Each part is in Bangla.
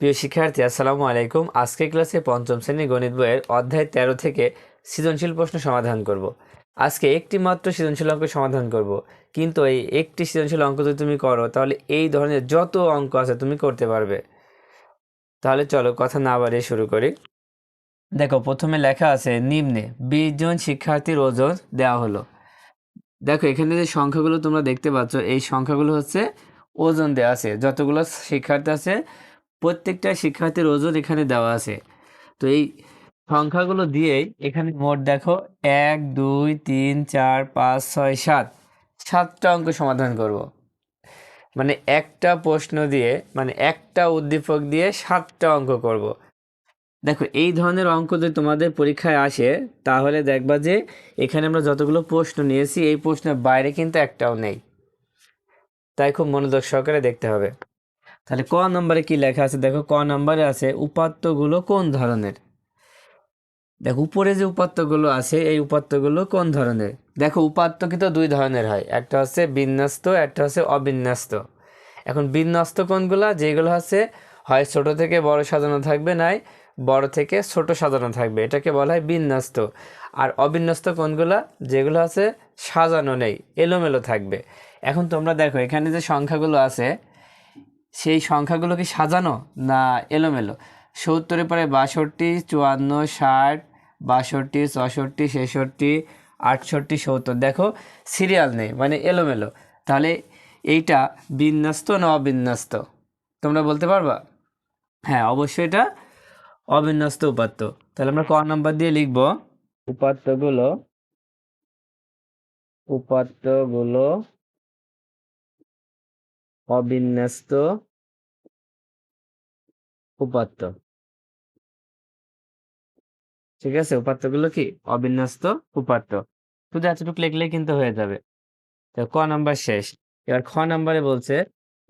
প্রিয় শিক্ষার্থী, আসসালামু আলাইকুম। আজকে ক্লাসে পঞ্চম শ্রেণির গণিত বইয়ের অধ্যায় তেরো থেকে সৃজনশীল প্রশ্ন সমাধান করব। আজকে একটি মাত্র সৃজনশীল অঙ্ক সমাধান করব। কিন্তু এই একটি সৃজনশীল অঙ্ক যদি তুমি করো, তাহলে এই ধরনের যত অঙ্ক আছে তুমি করতে পারবে। তাহলে চলো কথা না বাড়িয়ে শুরু করি। দেখো, প্রথমে লেখা আছে, নিম্নে বিশ জন শিক্ষার্থীর ওজন দেওয়া হলো। দেখো, এখানে যে সংখ্যাগুলো তোমরা দেখতে পাচ্ছ, এই সংখ্যাগুলো হচ্ছে ওজন দেওয়া আছে। যতগুলো শিক্ষার্থী আছে প্রত্যেকটা শিক্ষার্থীর ওজন এখানে দেওয়া আছে। তো এই সংখ্যাগুলো দিয়েই এখানে মোট দেখো, এক, দুই, তিন, চার, পাঁচ, ছয়, সাত। সাতটা অঙ্ক সমাধান করব। মানে একটা প্রশ্ন দিয়ে মানে একটা উদ্দীপক দিয়ে সাতটা অঙ্ক করব। দেখো, এই ধরনের অঙ্ক যদি তোমাদের পরীক্ষায় আসে, তাহলে দেখবা যে এখানে আমরা যতগুলো প্রশ্ন নিয়েছি, এই প্রশ্নের বাইরে কিন্তু একটাও নেই। তাই খুব মনোযোগ সহকারে দেখতে হবে। তাহলে ক নম্বরে কি লেখা আছে? দেখো, ক নম্বরে আছে, উপাত্তগুলো কোন ধরনের? দেখো, উপরে যে উপাত্তগুলো আছে, এই উপাত্তগুলো কোন ধরনের? দেখো, উপাত্ত কিন্তু দুই ধরনের হয়। একটা হচ্ছে বিন্যস্ত, একটা হচ্ছে অবিন্যস্ত। এখন বিন্যস্ত কোনগুলা? যেগুলো হচ্ছে, হয় ছোট থেকে বড় সাজানো থাকবে নাই, বড় থেকে ছোট সাজানো থাকবে। এটাকে বলা হয় বিন্যস্ত। আর অবিন্যস্ত কোনগুলা? যেগুলো আছে সাজানো নেই, এলোমেলো থাকবে। এখন তোমরা দেখো, এখানে যে সংখ্যাগুলো আছে সেই সংখ্যাগুলো কি সাজানো না এলোমেলো? সত্তরের পরে বাষট্টি, চুয়ান্ন, ষাট, বাষট্টি, চৌষট্টি, ছেষট্টি, আটষট্টি, সত্তর। দেখো, সিরিয়াল নেই মানে এলোমেলো। তাহলে এইটা বিন্যস্ত না অবিন্যস্ত? তোমরা বলতে পারবা? হ্যাঁ অবশ্যই এটা অবিন্যস্ত উপাত্ত। তাহলে আমরা ক নাম্বার দিয়ে লিখব? উপাত্তগুলো উপাত্তগুলো অবিন্যস্ত উপাত্ত। ঠিক আছে? উপাত্তগুলো কি? অবিন্যস্ত উপাত্ত। শুধু এতটুকু লিখলেই কিন্তু হয়ে যাবে। তো ক নাম্বার শেষ? এবার খ নাম্বারে বলছে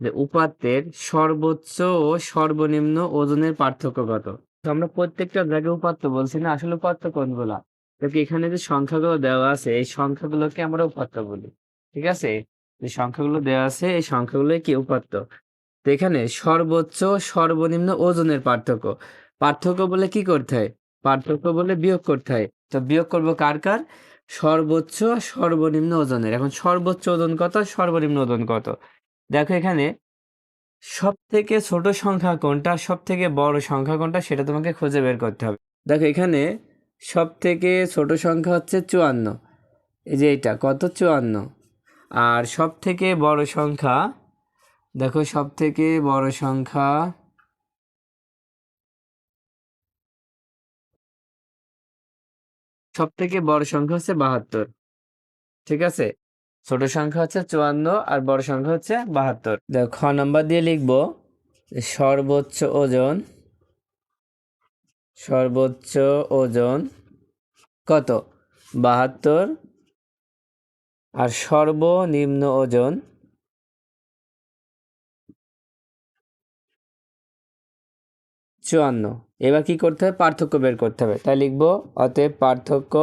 যে উপাত্তের সর্বোচ্চ ও সর্বনিম্ন ওজনের পার্থক্য কত? তো আমরা প্রত্যেকটা জায়গায় উপাত্ত বলছি না, আসলে উপাত্ত কোনগুলা? দেখি এখানে যে সংখ্যাগুলো দেওয়া আছে, এই সংখ্যাগুলোকে আমরা উপাত্ত বলি। ঠিক আছে? যে সংখ্যাগুলো দেওয়া আছে, এই সংখ্যাগুলোই কি উপাত্ত? তো এখানে সর্বোচ্চ, সর্বনিম্ন ওজনের পার্থক্য। পার্থক্য বলে কি করতে হয়? পার্থক্য বলে বিয়োগ করতে হয়। তো বিয়োগ করব কার কার? সর্বোচ্চ, সর্বনিম্ন ওজনের। এখন সর্বোচ্চ ওজন কত, সর্বনিম্ন ওজন কত? দেখো এখানে সব থেকে ছোট সংখ্যা কোনটা সব থেকে বড় সংখ্যা কোনটা সেটা তোমাকে খুঁজে বের করতে হবে। দেখো এখানে সব থেকে ছোট সংখ্যা হচ্ছে চুয়ান্ন। এই যে এটা কত? চুয়ান্ন। আর সব থেকে বড় সংখ্যা, দেখো সব থেকে বড় সংখ্যা সব থেকে বড় সংখ্যা হচ্ছে বাহাত্তর, ঠিক আছে? ছোট সংখ্যা হচ্ছে চুয়ান্ন আর বড় সংখ্যা হচ্ছে বাহাত্তর। দেখো, খ নাম্বার দিয়ে লিখব, সর্বোচ্চ ওজন সর্বোচ্চ ওজন কত? বাহাত্তর আর সর্বনিম্ন ওজন? চুয়ান্ন। এবার কি করতে হবে? পার্থক্য বের করতে হবে। তাই লিখব, অতএব পার্থক্য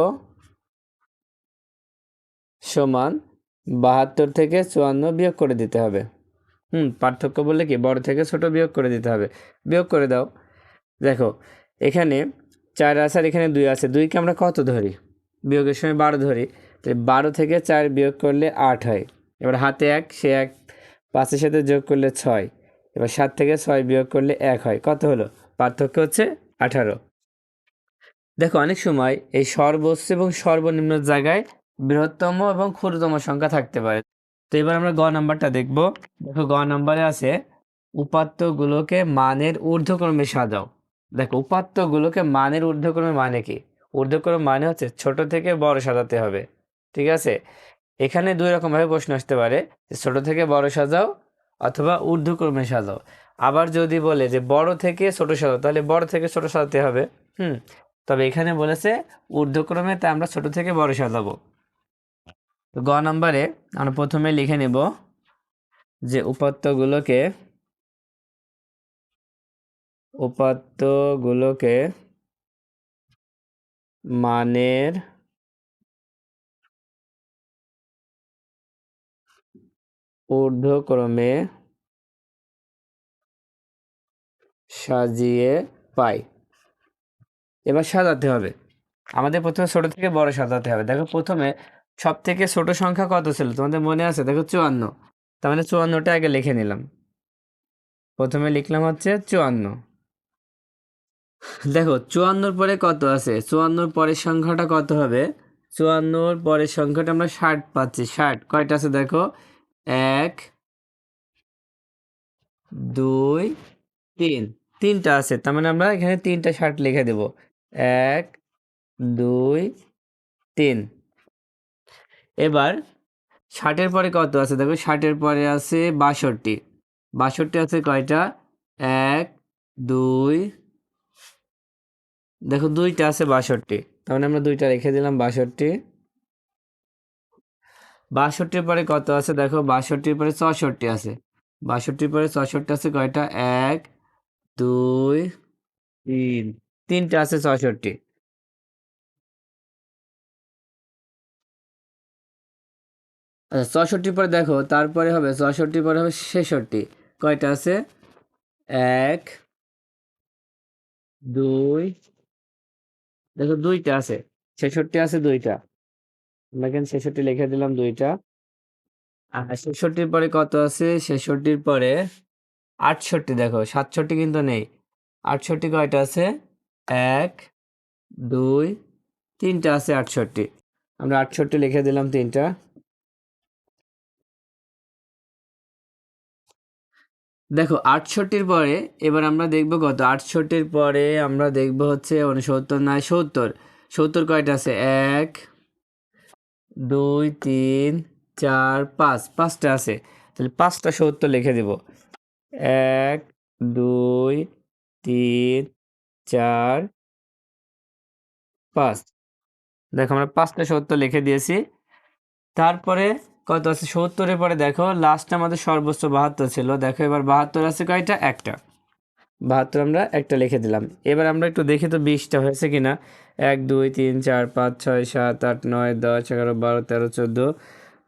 সমান বাহাত্তর থেকে চুয়ান্ন বিয়োগ করে দিতে হবে। হুম, পার্থক্য বললে কি? বড় থেকে ছোট বিয়োগ করে দিতে হবে। বিয়োগ করে দাও। দেখো, এখানে চার আছে আর এখানে দুই আছে। দুইকে আমরা কত ধরি? বিয়োগের সময় বারো ধরি। বারো থেকে চার বিয়োগ করলে আট হয়। এবার হাতে এক, সে এক, পাঁচের সাথে যোগ করলে ছয়। এবার সাত থেকে ছয় বিয়োগ করলে এক হয়। কত হলো? পার্থক্য হচ্ছে আঠারো। দেখো, অনেক সময় এই সর্বোচ্চ এবং সর্বনিম্ন জায়গায় বৃহত্তম এবং ক্ষুদ্রতম সংখ্যা থাকতে পারে। তো এবার আমরা গ নাম্বারটা দেখব। দেখো, গ নাম্বারে আছে, উপাত্তগুলোকে মানের ঊর্ধ্বক্রমে সাজাও। দেখো, উপাত্তগুলোকে মানের ঊর্ধ্বক্রমে মানে কি? ঊর্ধ্বক্রম মানে হচ্ছে ছোট থেকে বড় সাজাতে হবে। ঠিক আছে? এখানে দুই রকমভাবে প্রশ্ন আসতে পারে। যে ছোট থেকে বড় সাজাও অথবা ঊর্ধ্বক্রমে সাজাও। আবার যদি বলে যে বড় থেকে ছোট সাজাও, তাহলে বড় থেকে ছোট সাজাতে হবে। হুম? তবে এখানে বলেছে ঊর্ধ্বক্রমে তা আমরা ছোট থেকে বড় সাজাবো। তো গ নম্বরে আমরা প্রথমে লিখে নেব যে উপাত্তগুলোকে উপাত্তগুলোকে মানের ঊর্ধ্বক্রমে সাজিয়ে পাই। এবার সাজাতে হবে। আমাদের প্রথমে ছোট থেকে বড় সাজাতে হবে। দেখো প্রথমে সব থেকে ছোট সংখ্যা কত ছিল? তোমাদের মনে আছে? দেখো চুয়ান্ন। তার মানে চুয়ান্নটা আগে লিখে নিলাম। প্রথমে লিখলাম হচ্ছে চুয়ান্ন। দেখো, চুয়ান্নর পরে কত আছে? চুয়ান্নর পরের সংখ্যাটা কত হবে? চুয়ান্নর পরের সংখ্যাটা আমরা ষাট পাচ্ছি। ষাট। কয়টা আছে দেখো? এক, দুই, তিন। তিনটা আছে, তার মানে আমরা এখানে তিনটা ষাট লিখে দেব। এক, দুই, তিন। এবার ষাটের পরে কত আছে? দেখো ষাটের পরে আছে বাষট্টি। বাষট্টি আছে কয়টা? এক, দুই। দেখো দুইটা আছে বাষট্টি। তার মানে আমরা দুইটা রেখে দিলাম বাষট্টি। বাষট্টির পরে কত আছে? দেখো, বাষট্টির পরে চৌষট্টি আছে। বাষট্টির পরে চৌষট্টি আছে কয়টা? এক, দুই, তিন। তিনটা আছে চৌষট্টি আচ্ছা চৌষট্টির পরে দেখো, তারপরে হবে চৌষট্টির পরে হবে ছেষট্টি। কয়টা আছে? এক, দুই, দেখো দুইটা আছে। ছেষট্টি আছে দুইটা। আমরা এখানে ছেষট্টি লিখে দিলাম দুইটা? ছেষট্টির পরে কত আছে? ছেষট্টির পরে আটষট্টি দেখো, সাতষট্টি কিন্তু নেই। আটষট্টি কয়টা আছে? এক, দুই, তিনটা আছে আটষট্টি। আমরা আটষট্টি লিখে দিলাম তিনটা। দেখো, আটষট্টির পরে এবার আমরা দেখব কত? আটষট্টির পরে আমরা দেখব হচ্ছে উনসত্তর নয় সত্তর। সত্তর কয়টা আছে? এক দুই, তিন, চার, পাঁচ। পাঁচটা আছে। তাহলে পাঁচটা সত্তর লিখে দেব। এক, দুই, তিন, চার, পাঁচ। দেখো আমরা পাঁচটা সত্তর লিখে দিয়েছি। তারপরে কত আছে? সত্তরের পরে দেখো লাস্টে আমাদের সর্বোচ্চ বাহাত্তর ছিল। দেখো এবার বাহাত্তর আছে কয়টা? একটা। বাহাত্তর আমরা একটা লিখে দিলাম। এবার আমরা একটু দেখি তো বিশটা হয়েছে কিনা। এক, দুই, তিন, চার, পাঁচ, ছয়, সাত, আট, নয়, দশ, এগারো, বারো, তেরো, চোদ্দ,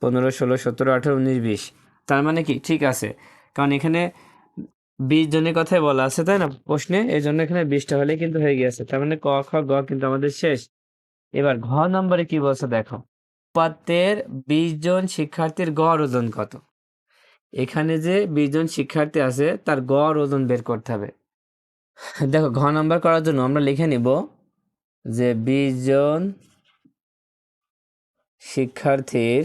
পনেরো, ষোলো, সতেরো, আঠারো, উনিশ, বিশ। তার মানে কি? ঠিক আছে। কারণ এখানে বিশ জনের কথাই বলা আছে, তাই না? প্রশ্নে এই জন্য এখানে বিশটা হলে কিন্তু হয়ে গিয়েছে। তার মানে ক, খ, গ কিন্তু আমাদের শেষ। এবার ঘ নম্বরে কি বলছে দেখো? উপাত্তের বিশ জন শিক্ষার্থীর গড় ওজন কত? এখানে যে বিশ জন শিক্ষার্থী আছে, তার গড় ওজন বের করতে হবে। দেখো, ঘ নাম্বার করার জন্য আমরা লিখে নিব যে বিশ জন শিক্ষার্থীর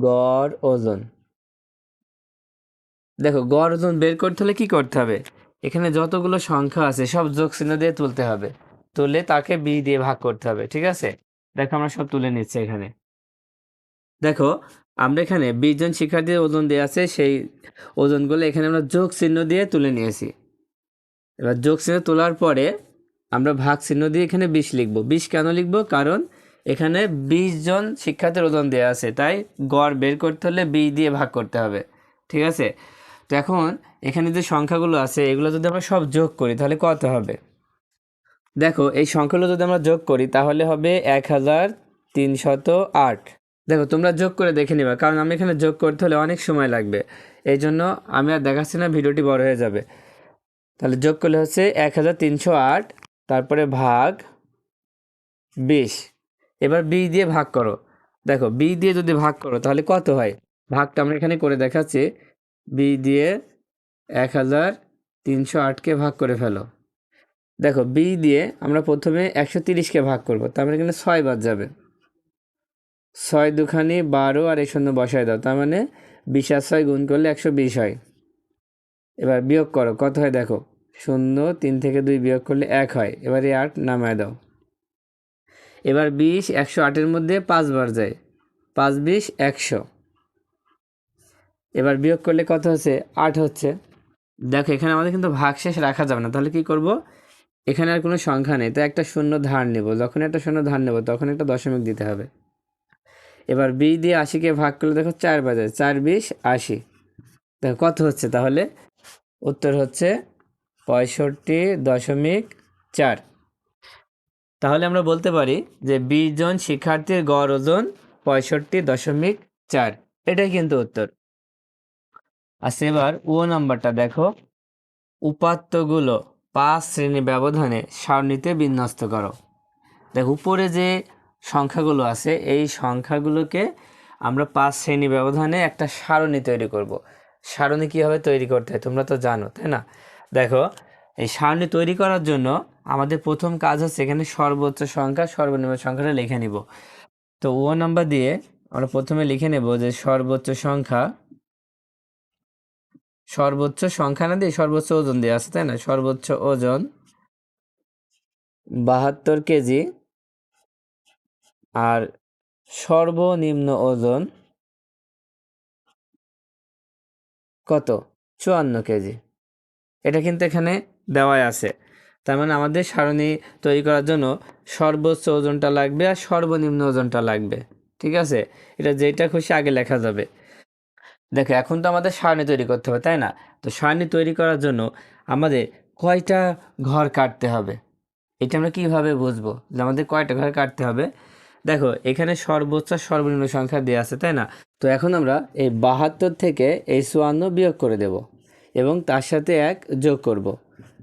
গড় ওজন। দেখো গড় ওজন বের করতে হলে কি করতে হবে? এখানে যতগুলো সংখ্যা আছে, সব যোগ চিহ্ন দিয়ে তুলতে হবে। তুলে তাকে বি দিয়ে ভাগ করতে হবে, ঠিক আছে? দেখো, আমরা সব তুলে নিচ্ছি এখানে। দেখো, আমরা এখানে বিশ জন শিক্ষার্থীর ওজন দেওয়া আছে, সেই ওজনগুলো এখানে আমরা যোগ চিহ্ন দিয়ে তুলে নিয়েছি। এবার যোগ চিহ্ন তোলার পরে আমরা ভাগ চিহ্ন দিয়ে এখানে বিশ লিখব। বিশ কেন লিখব? কারণ এখানে বিশ জন শিক্ষার্থীর ওজন দেওয়া আছে, তাই গড় বের করতে হলে বি দিয়ে ভাগ করতে হবে। ঠিক আছে? তো এখন এখানে যে সংখ্যাগুলো আছে, এগুলো যদি আমরা সব যোগ করি, তাহলে কত হবে? দেখো, এই সংখ্যাগুলো যদি আমরা যোগ করি, তাহলে হবে এক হাজার তিনশত আট। দেখো, তোমরা যোগ করে দেখে নিবা, কারণ আমি এখানে যোগ করতে হলে অনেক সময় লাগবে। এই জন্য আমি আর দেখাচ্ছি না, ভিডিওটি বড় হয়ে যাবে। তাহলে যোগ করলে হচ্ছে এক হাজার তিনশো আট, তারপরে ভাগ বিশ। এবার বি দিয়ে ভাগ করো। দেখো, বি দিয়ে যদি ভাগ করো, তাহলে কত হয়? ভাগটা আমরা এখানে করে দেখাচ্ছি। বি দিয়ে এক হাজার তিনশো আটকে ভাগ করে ফেলো। দেখো, বি দিয়ে আমরা প্রথমে একশো তিরিশকে ভাগ করব, তার মানে এখানে ছয় বাদ যাবে। ছয় দুখানি বারো আর এই শূন্য বসায় দাও। তার মানে বিশ আর ছয় গুণ করলে একশো বিশ হয়। এবার বিয়োগ করো, কত হয় দেখো? শূন্য, তিন থেকে দুই বিয়োগ করলে এক হয়। এবার এই আট নামায় দাও। এবার বিশ একশো আটের মধ্যে পাঁচবার যায়। পাঁচ বিশ একশো। এবার বিয়োগ করলে কত হচ্ছে? আট হচ্ছে। দেখো, এখানে আমাদের কিন্তু ভাগশেষ রাখা যাবে না। তাহলে কি করব? এখানে আর কোনো সংখ্যা নেই। তো একটা শূন্য ধার নেব। যখন একটা শূন্য ধার নেব, তখন একটা দশমিক দিতে হবে। এবার বি দিয়ে আশিকে ভাগ করলে দেখো চার বাজে, চার বিশ আশি। দেখো কত হচ্ছে তাহলে? উত্তর হচ্ছে পঁয়ষট্টি দশমিক চার। তাহলে আমরা বলতে পারি যে বিশ জন শিক্ষার্থীর গড় ওজন পঁয়ষট্টি দশমিক চার। এটাই কিন্তু উত্তর। আচ্ছা এবার ও নাম্বারটা দেখো। উপাত্তগুলো পাঁচ শ্রেণি ব্যবধানে সারণীতে বিন্যস্ত করো। দেখো, উপরে যে সংখ্যাগুলো আছে, এই সংখ্যাগুলোকে আমরা পাঁচ শ্রেণি ব্যবধানে একটা সারণী তৈরি করব। সারণী কীভাবে তৈরি করতে হয় তোমরা তো জানো, তাই না? দেখো, এই সারণী তৈরি করার জন্য আমাদের প্রথম কাজ হচ্ছে এখানে সর্বোচ্চ সংখ্যা, সর্বনিম্ন সংখ্যাটা লিখে নিব। তো ও নাম্বার দিয়ে আমরা প্রথমে লিখে নেব যে সর্বোচ্চ সংখ্যা সর্বোচ্চ সংখ্যা না দিয়ে সর্বোচ্চ ওজন দিয়ে আছে, তাই না? সর্বোচ্চ ওজন বাহাত্তর কেজি আর সর্বনিম্ন ওজন কত? চুয়ান্ন কেজি। এটা কিন্তু এখানে দেওয়াই আছে। তার মানে আমাদের সারণী তৈরি করার জন্য সর্বোচ্চ ওজনটা লাগবে আর সর্বনিম্ন ওজনটা লাগবে। ঠিক আছে? এটা যেটা খুশি আগে লেখা যাবে। দেখো, এখন তো আমাদের সারণী তৈরি করতে হবে, তাই না? তো সারণী তৈরি করার জন্য আমাদের কয়টা ঘর কাটতে হবে? এটা আমরা কীভাবে বুঝব? যে আমাদের কয়টা ঘর কাটতে হবে? দেখো, এখানে সর্বোচ্চ সর্বনিম্ন সংখ্যা দেওয়া আছে, তাই না? তো এখন আমরা এই বাহাত্তর থেকে এই চুয়ান্ন বিয়োগ করে দেব এবং তার সাথে এক যোগ করব।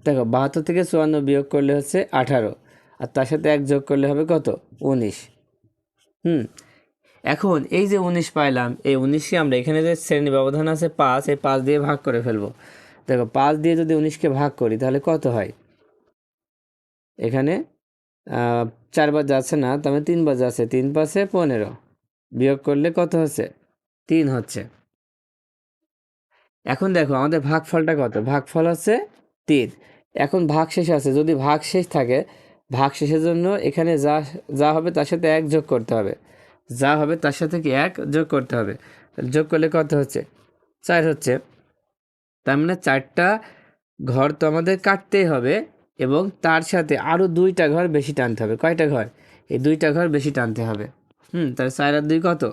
দেখো, বাহাত্তর থেকে চুয়ান্ন বিয়োগ করলে হচ্ছে আঠারো, আর তার সাথে এক যোগ করলে হবে কত? উনিশ। হুম, এখন এই যে উনিশ পাইলাম, এই উনিশকে আমরা এখানে যে শ্রেণি ব্যবধান আছে পাঁচ, এই পাঁচ দিয়ে ভাগ করে ফেলব। দেখো, পাঁচ দিয়ে যদি উনিশকে ভাগ করি, তাহলে কত হয়? এখানে চারবার যাচ্ছে না মানে তিনবার যাচ্ছে তিন পাশে পনেরো। বিয়োগ করলে কত হচ্ছে? তিন হচ্ছে। এখন দেখো, আমাদের ভাগফলটা কত? ভাগফল হচ্ছে তিন। এখন ভাগ শেষ আছে, যদি ভাগ শেষ থাকে, ভাগ শেষের জন্য এখানে যা যা হবে তার সাথে এক যোগ করতে হবে। যা হবে তার সাথে কি এক যোগ করতে হবে? যোগ করলে কত হচ্ছে? চার হচ্ছে। তার মানে চারটা ঘর তো আমাদের কাটতেই হবে। এবং তার সাথে আরও দুইটা ঘর বেশি টানতে হবে। কয়টা ঘর? এই দুইটা ঘর বেশি টানতে হবে। হুম, তাহলে চার আর দুই কত?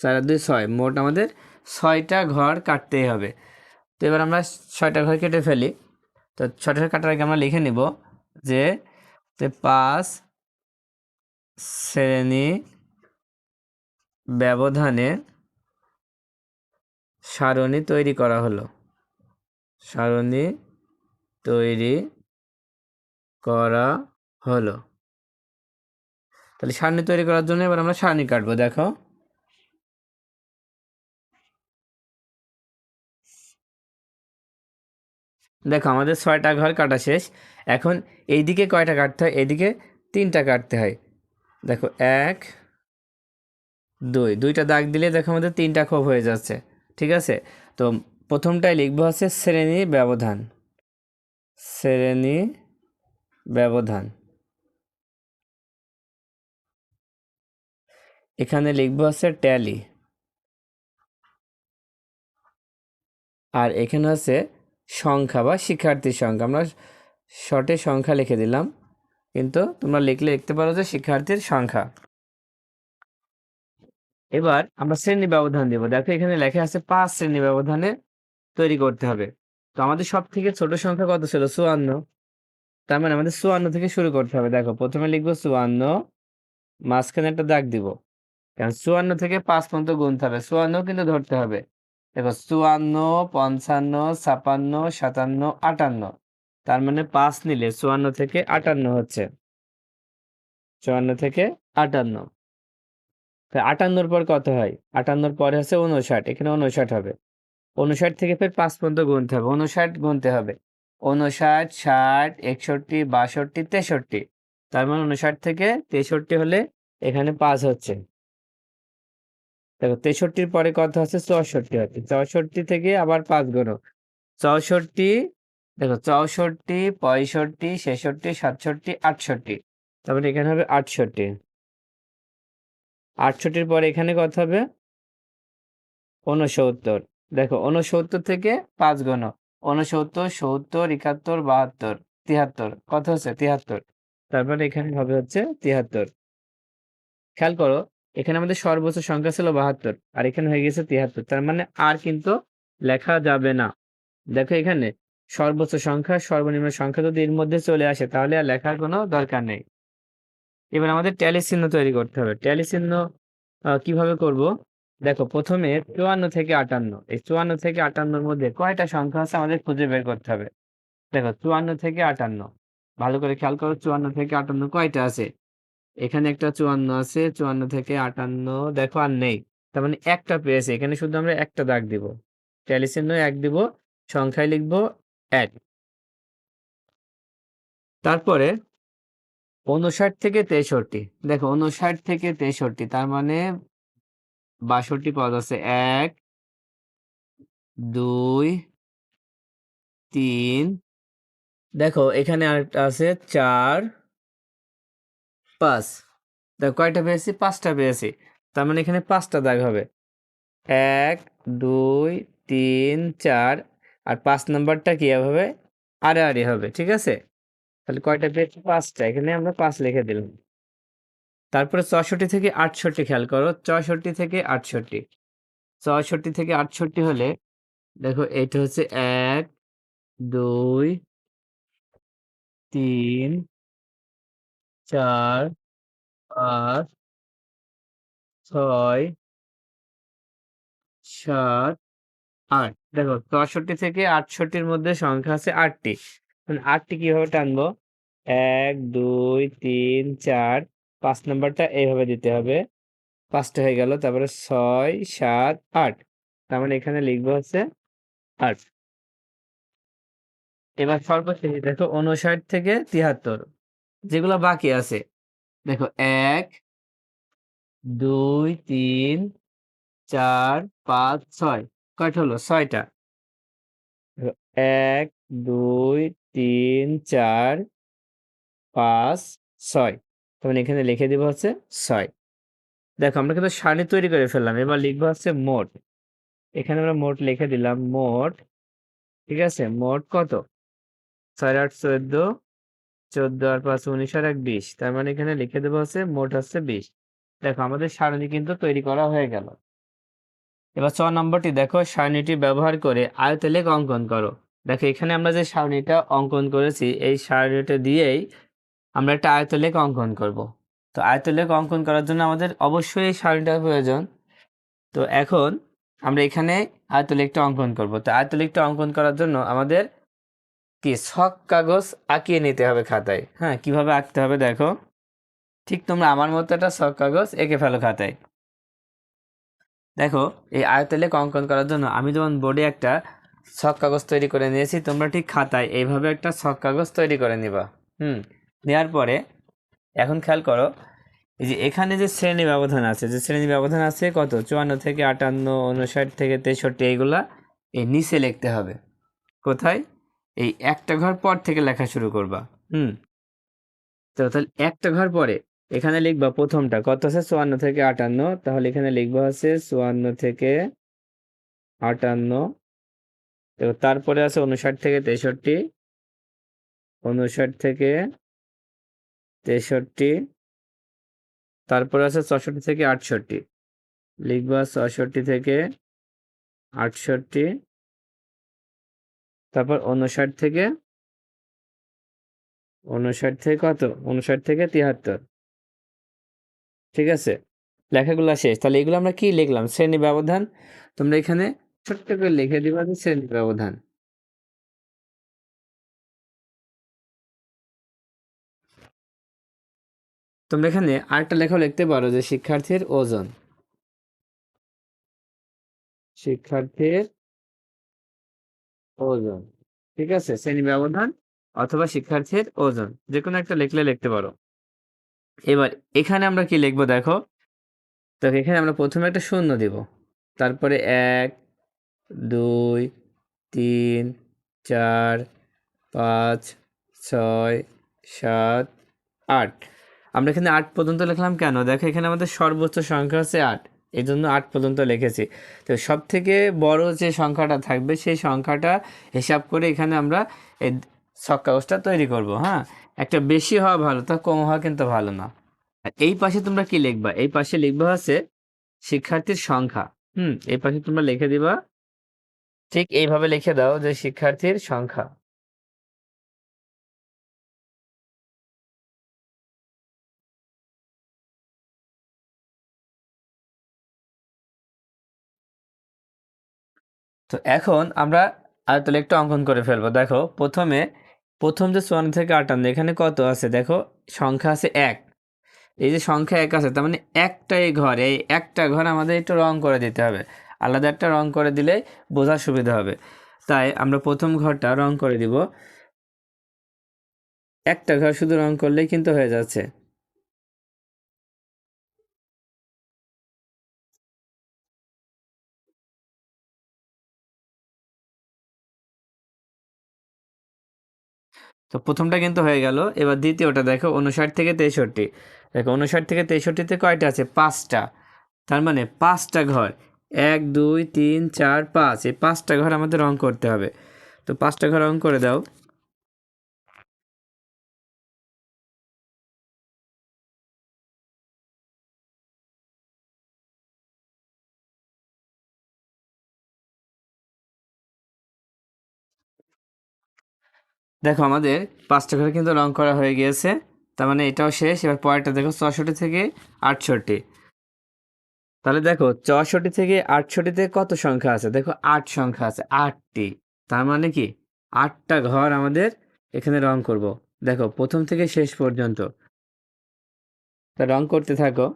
চার আর দুই ছয়। মোট আমাদের ছয়টা ঘর কাটতেই হবে। তো এবার আমরা ছয়টা ঘর কেটে ফেলি। তো ছয়টা ঘর কাটার আগে আমরা লিখে নিব যে পাঁচ শ্রেণি ব্যবধানে সারণী তৈরি করা হলো। সারণী তৈরি করা হলো। তাহলে সারণী তৈরি করার জন্য এবার আমরা সারণী কাটবো, দেখো। দেখো, আমাদের ছয়টা ঘর কাটা শেষ। এখন এইদিকে কয়টা কাটতে হয়? এইদিকে তিনটা কাটতে হয়। দেখো, এক, দুই। দুইটা দাগ দিলে দেখো আমাদের তিনটা ক্ষোভ হয়ে যাচ্ছে, ঠিক আছে? তো প্রথমটাই লিখব হচ্ছে শ্রেণি ব্যবধান। শ্রেণি ব্যবধান। এখানে লিখব হচ্ছে ট্যালি আর এখানে আছে সংখ্যা বা শিক্ষার্থীর সংখ্যা। আমরা শর্টে সংখ্যা লিখে দিলাম। কিন্তু তোমরা লিখলে লিখতে পারো যে শিক্ষার্থীর সংখ্যা। এবার আমরা শ্রেণি ব্যবধান দেব। দেখো এখানে লেখা আছে পাঁচ শ্রেণি ব্যবধানে তৈরি করতে হবে। তো আমাদের সব থেকে ছোট সংখ্যা কত ছিল? চুয়ান্ন। তার মানে আমাদের চুয়ান্ন থেকে শুরু করতে হবে। দেখো, প্রথমে লিখব চুয়ান্ন, মাঝখানে একটা দাগ দিব। কারণ চুয়ান্ন থেকে পাঁচ পর্যন্ত গুনতে হবে। চুয়ান্ন কিন্তু ধরতে হবে। দেখো, চুয়ান্ন, পঞ্চান্ন, ছাপান্ন, সাতান্ন, আটান্ন। তার মানে পাঁচ নিলে চুয়ান্ন থেকে আটান্ন হচ্ছে। চুয়ান্ন থেকে আটান্ন। আটান্নর পর কত হয়? আটান্নর পরে হচ্ছে উনষাট এখানে উনষাট হবে। উনষাট থেকে ফের পাঁচ পর্যন্ত গুনতে হবে। উনষাট গুনতে হবে। উনষাট ষাট, একষট্টি, বাষট্টি, তেষট্টি। তার মানে উনষাট থেকে তেষট্টি হলে এখানে পাঁচ হচ্ছে। দেখো, তেষট্টির পরে কত হচ্ছে? চৌষট্টি হচ্ছে। চৌষট্টি থেকে আবার পাঁচ গুণো চৌষট্টি, দেখো, চৌষট্টি, পঁয়ষট্টি, ছেষট্টি, সাতষট্টি, আটষট্টি। তারপরে এখানে হবে আটষট্টি। আটষট্টির পরে এখানে কত হবে? ঊনসত্তর। দেখো, ঊনসত্তর থেকে পাঁচ গণ উনসত্তর সত্তর, একাত্তর, বাহাত্তর তিয়াত্তর কত হচ্ছে? তিয়াত্তর তারপরে এখানে হবে হচ্ছে তিয়াত্তর খেয়াল করো, এখানে আমাদের সর্বোচ্চ সংখ্যা ছিল বাহাত্তর, আর এখানে হয়ে গেছে তিয়াত্তর তার মানে আর কিন্তু লেখা যাবে না। দেখো এখানে, সর্বোচ্চ সংখ্যা, সর্বনিম্ন সংখ্যা যদি এর মধ্যে চলে আসে, তাহলে আর লেখার কোনো দরকার নেই। এবার আমাদের ট্যালি চিহ্ন তৈরি করতে হবে। ট্যালি চিহ্ন কীভাবে করব? দেখো, প্রথমে চুয়ান্ন থেকে আটান্ন। এই চুয়ান্ন থেকে আটান্নর মধ্যে কয়টা সংখ্যা আছে আমাদের খুঁজে বের করতে হবে? দেখো, চুয়ান্ন থেকে আটান্ন। ভালো করে খেয়াল করো, চুয়ান্ন থেকে আটান্ন কয়টা আছে? এখানে একটা চুয়ান্ন আছে, চুয়ান্ন থেকে আটান্ন, দেখো আর নেই। তার মানে একটা পেয়েছে, এখানে শুধু আমরা একটা দাগ দিব। ট্যালি এক দিব, সংখ্যায় লিখব এক। তারপরে উনষাট থেকে তেষট্টি। দেখো উনষাট থেকে তেষট্টি, তার মানে বাষট্টি পদ আছে। এক, দুই, তিন, দেখো এখানে আরেকটা আছে, চার, পাঁচ। দেখো কয়টা পেয়েছি? পাঁচটা পেয়েছি। তার মানে এখানে পাঁচটা দাগ হবে। এক, দুই, তিন, চার, আর পাঁচ নাম্বারটা কি হবে? আরে হবে, ঠিক আছে? তাহলে কয়টা পেয়েছি? পাঁচটা। এখানে আমরা পাঁচ লিখে দিলাম। তারপরে চৌষট্টি থেকে আটষট্টি খেয়াল করো, চৌষট্টি থেকে আটষট্টি। চৌষট্টি থেকে আটষট্টি হলে দেখো এটা হচ্ছে এক, দুই, তিন, চার, পাঁচ, ছয়, সাত, আট। দেখো চৌষট্টি থেকে আটষট্টির মধ্যে সংখ্যা আছে আটটি। আটটি কীভাবে টানবো? এক, দুই, তিন, চার পাঁচ নাম্বারটা এইভাবে দিতে হবে। পাঁচটা হয়ে গেল, তারপরে ছয়, সাত, আট। তার মানে এখানে লিখব হচ্ছে আট। এবার সর্বশেষে দেখো উনষাট থেকে তিয়াত্তর, যেগুলো বাকি আছে। দেখো এক, দুই, তিন, চার, পাঁচ, ছয়। কয়টা হলো? ছয়টা। এক, দুই, তিন, চার, পাঁচ, ছয়। তখন এখানে লিখে দিব হচ্ছে ছয়। দেখো, আমরা কিন্তু সারণী তৈরি করে ফেললাম। এবার লিখব হচ্ছে মোট। এখানে আমরা মোট লিখে দিলাম মোট, ঠিক আছে? মোট কত? ছয় আট চোদ্দ চোদ্দ আর পাঁচ উনিশ আর এক বিশ। তার মানে এখানে লিখে দেবো হচ্ছে মোট হচ্ছে বিশ। দেখো, আমাদের সারণী কিন্তু তৈরি করা হয়ে গেল। এবার ছ নম্বরটি দেখো, সারণীটি ব্যবহার করে আয়তলেখ অঙ্কন করো। দেখো, এখানে আমরা যে সারণীটা অঙ্কন করেছি, এই সারণীটা দিয়েই আমরা একটা আয়তলেখ অঙ্কন করব। তো আয়তলেখ অঙ্কন করার জন্য আমাদের অবশ্যই এই প্রয়োজন। তো এখন আমরা এখানে আয়তলেখটা অঙ্কন করব। তো আয়তলেখটা অঙ্কন করার জন্য আমাদের কি শখ কাগজ আঁকিয়ে নিতে হবে খাতায়। হ্যাঁ কীভাবে আঁকতে হবে দেখো। ঠিক তোমরা আমার মতো একটা শখ কাগজ এঁকে ফেলো খাতায়। দেখো, এই আয়তলেখ অঙ্কন করার জন্য আমি যেমন বোর্ডে একটা ছক কাগজ তৈরি করে নিয়েছি, তোমরা ঠিক খাতায় এইভাবে একটা ছক কাগজ তৈরি করে নিবা। হুম। নেওয়ার পরে, এখন খেয়াল করো, এই যে এখানে যে শ্রেণি ব্যবধান আছে, যে শ্রেণি ব্যবধান আছে কত? চুয়ান্ন থেকে আটান্ন, উনষাট থেকে তেষট্টি, এইগুলা এই নিচে লিখতে হবে। কোথায়? এই একটা ঘর পর থেকে লেখা শুরু করবা, হুম? তো তাহলে একটা ঘর পরে এখানে লিখবা প্রথমটা, কত আছে? চুয়ান্ন থেকে আটান্ন, তাহলে এখানে লিখবা আছে চুয়ান্ন থেকে আটান্ন তারপরে আছে উনষাট থেকে তেষট্টি, উনষাট থেকে তেষট্টি, তারপর আছে চৌষট্টি থেকে আটষট্টি। লিখবা চৌষট্টি থেকে আটষট্টি, তারপর উনষাট থেকে উনষাট থেকে কত? উনষাট থেকে তিয়াত্তর। ঠিক আছে? লেখাগুলো শেষ। তাহলে এগুলো আমরা কি লিখলাম? শ্রেণি ব্যবধান। তোমরা এখানে ছোট্ট করে লিখে দিবা যে শ্রেণি ব্যবধান। তোমরা এখানে আরেকটা লেখাও লিখতে পারো যে শিক্ষার্থীর ওজন। শিক্ষার্থীর ওজন, ঠিক আছে? শ্রেণি ব্যবধান অথবা শিক্ষার্থীর ওজন যে কোনো একটা লিখলে লিখতে পারো। এবার এখানে আমরা কি লিখব দেখো? তো এখানে আমরা প্রথমে একটা শূন্য দিব, তারপরে এক, দুই, তিন, চার, পাঁচ, ছয়, সাত, আট। আমরা এখানে আট পর্যন্ত লিখলাম কেন? দেখো, এখানে আমাদের সর্বোচ্চ সংখ্যা হচ্ছে আট। এই জন্য আট পর্যন্ত লিখেছি। তো সব থেকে বড় যে সংখ্যাটা থাকবে, সেই সংখ্যাটা হিসাব করে এখানে আমরা এই ছক কাগজটা তৈরি করব হ্যাঁ? একটা বেশি হওয়া ভালো, তা কম হওয়া কিন্তু ভালো না। এই পাশে তোমরা কি লিখবা? এই পাশে লিখবা হচ্ছে শিক্ষার্থীর সংখ্যা, হুম? এই পাশে তোমরা লিখে দিবা, ঠিক এইভাবে লিখে দাও যে শিক্ষার্থীর সংখ্যা। তো এখন আমরা আয়তলে একটু অঙ্কন করে ফেলব। দেখো, প্রথমে, প্রথম যে চুয়ান্ন থেকে আটান্ন, এখানে কত আছে? দেখো, সংখ্যা আছে এক। এই যে সংখ্যা এক আছে, তার মানে একটাই ঘর। এই একটা ঘর আমাদের একটু রং করে দিতে হবে। আলাদা একটা রং করে দিলে বোঝার সুবিধা হবে। তাই আমরা প্রথম ঘরটা রং করে দিব। একটা ঘর শুধু রং করলেই কিন্তু হয়ে যাচ্ছে। তো প্রথমটা কিন্তু হয়ে গেল। এবার দ্বিতীয়টা দেখো উনষাট থেকে তেষট্টি। দেখো উনষাট থেকে তেষট্টিতে কয়টা আছে? পাঁচটা। তার মানে পাঁচটা ঘর। এক, দুই, তিন, চার, পাঁচ। এই পাঁচটা ঘর আমাদের রং করতে হবে। তো পাঁচটা ঘর রং করে দাও। দেখো, আমাদের পাঁচটা ঘরে কিন্তু রং করা হয়ে গিয়েছে। তার মানে এটাও শেষ। এবার পরেরটা দেখো চৌষট্টি থেকে আটষট্টি। তাহলে দেখো, চৌষট্টি থেকে আটষট্টিতে কত সংখ্যা আছে? দেখো, আট সংখ্যা আছে, আটটি। তার মানে কি? আটটা ঘর আমাদের এখানে রং করব। দেখো, প্রথম থেকে শেষ পর্যন্ত। তা রং করতে থাকো।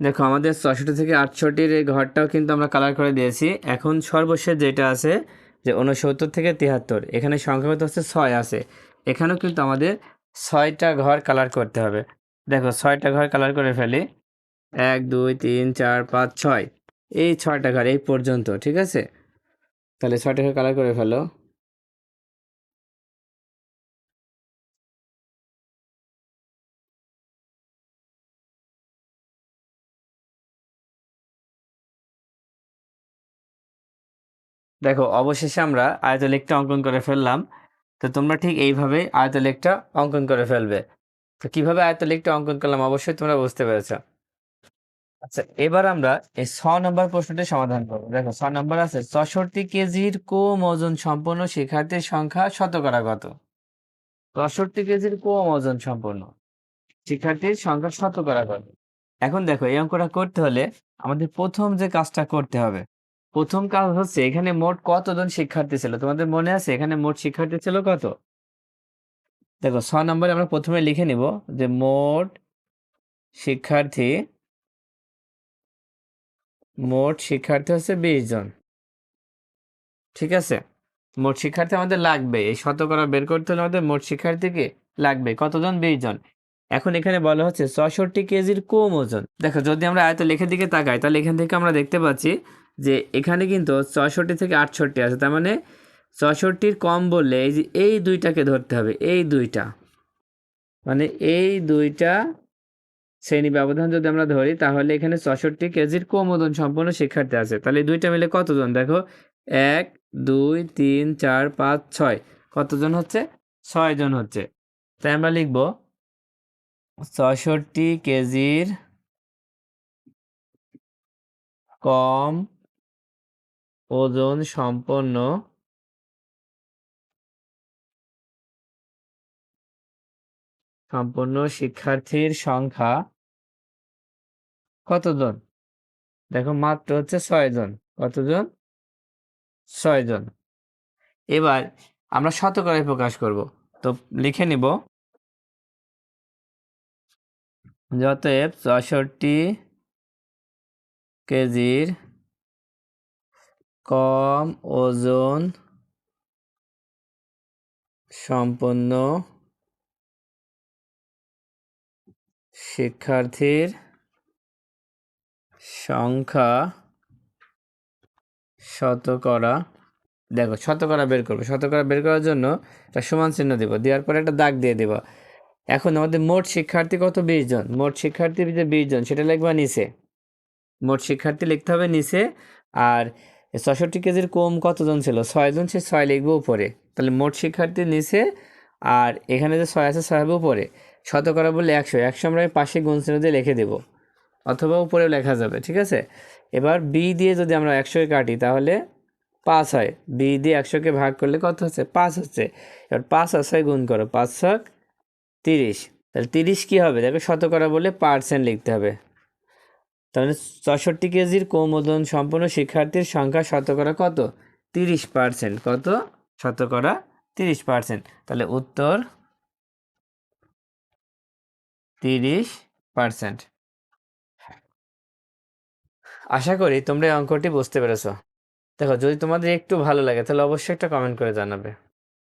দেখো, আমাদের ছষট্টি থেকে আটষট্টির এই ঘরটাও কিন্তু আমরা কালার করে দিয়েছি। এখন সর্বশেষ যেটা আছে, যে উনসত্তর থেকে তিয়াত্তর, এখানে সংখ্যাগত হচ্ছে ছয় আছে। এখানেও কিন্তু আমাদের ছয়টা ঘর কালার করতে হবে। দেখো, ছয়টা ঘর কালার করে ফেলি। এক, দুই, তিন, চার, পাঁচ, ছয়। এই ছয়টা ঘর এই পর্যন্ত, ঠিক আছে? তাহলে ছয়টা ঘর কালার করে ফেলো। দেখো, অবশেষে আমরা আয়তলেখটা অঙ্কন করে ফেললাম। তো তোমরা ঠিক এইভাবে আয়তলেখটা অঙ্কন করে ফেলবে। তো কীভাবে আয়তলেখটা অঙ্কন করলাম অবশ্যই তোমরা বুঝতে পেরেছ। আচ্ছা এবার আমরা এই ছ নম্বর প্রশ্নটি সমাধান করব। দেখো, ছ নম্বর আছে, চৌষট্টি কেজির কম ওজন সম্পন্ন শিক্ষার্থীর সংখ্যা শতকরা কত? চৌষট্টি কেজির কম ওজন সম্পন্ন শিক্ষার্থীর সংখ্যা শতকরা কত? এখন দেখো, এই অঙ্কটা করতে হলে আমাদের প্রথম যে কাজটা করতে হবে প্রথম কাজ হচ্ছে এখানে মোট কতজন শিক্ষার্থী ছিল? তোমাদের মনে আছে? এখানে মোট শিক্ষার্থী ছিল কত? দেখো, ছ নম্বরে আমরা প্রথমে লিখে নিব যে মোট শিক্ষার্থী মোট শিক্ষার্থী হচ্ছে বিশ জন। ঠিক আছে? মোট শিক্ষার্থী আমাদের লাগবে। এই শতকরা বের করতে হলে আমাদের মোট শিক্ষার্থীকে লাগবে। কতজন? বিশ জন। এখন এখানে বলা হচ্ছে ছষট্টি কেজির কম ওজন। দেখো, যদি আমরা আয়ত লেখের দিকে তাকাই, তাহলে এখান থেকে আমরা দেখতে পাচ্ছি যে এখানে কিন্তু ছয়ষট্টি থেকে আটষট্টি আছে। তার মানে ছষট্টির কম বললে এই যে এই দুইটাকে ধরতে হবে, এই দুইটা। মানে এই দুইটা শ্রেণি ব্যবধান যদি আমরা ধরি, তাহলে এখানে ছষট্টি কেজির কম ওজন সম্পন্ন শিক্ষার্থী আছে। তাহলে দুইটা মিলে কতজন? দেখো, এক, দুই, তিন, চার, পাঁচ, ছয়। কতজন হচ্ছে? ছয় জন হচ্ছে। তাই আমরা লিখব ছষট্টি কেজির কম ওজন সম্পন্ন সম্পন্ন শিক্ষার্থীর সংখ্যা কতজন? দেখো মাত্র হচ্ছে ছয় জন। কতজন? ছয় জন। এবার আমরা শতকরায় প্রকাশ করব। তো লিখে নিব। যতএব চৌষট্টি কেজির কম ওজন সম্পন্ন শিক্ষার্থীর সংখ্যা শতকরা, দেখো শতকরা বের করব। শতকরা বের করার জন্য একটা সমান চিহ্ন দেবো, দেওয়ার পরে একটা দাগ দিয়ে দেবো। এখন আমাদের মোট শিক্ষার্থী কত? বিশ জন। মোট শিক্ষার্থী যে বিশ জন, সেটা লিখবা নিচে। মোট শিক্ষার্থী লিখতে হবে নিচে। আর ছষট্টি কেজির কম কতজন ছিল? ছয়জন সে ছয় লিখব উপরে। তাহলে মোট শিক্ষার্থীর নিচে আর এখানে যে ছয় আছে, ছয় হবে উপরে। শতকরা বললে একশো। একশো আমরা পাশে গুণ চিহ্ন দিয়ে লিখে দেবো। অথবা উপরেও লেখা যাবে, ঠিক আছে? এবার বি দিয়ে যদি আমরা একশোকে কাটি, তাহলে পাঁচ হয়। বি দিয়ে একশোকে ভাগ করলে কত হচ্ছে? পাঁচ হচ্ছে। এবার পাঁচ আর ছয় গুণ করো, পাঁচ ছক তিরিশ। তাহলে তিরিশ কী হবে? দেখো শতকরা বলে পার্সেন্ট লিখতে হবে। তাহলে চৌষট্টি কেজির কৌমোদন সম্পন্ন শিক্ষার্থীর সংখ্যা শতকরা কত? তিরিশ পার্সেন্ট। কত? শতকরা তিরিশ পার্সেন্ট। তাহলে উত্তর তিরিশ পার্সেন্ট। আশা করি তোমরা এই অঙ্কটি বুঝতে পেরেছ। দেখো, যদি তোমাদের একটু ভালো লাগে, তাহলে অবশ্যই একটা কমেন্ট করে জানাবে।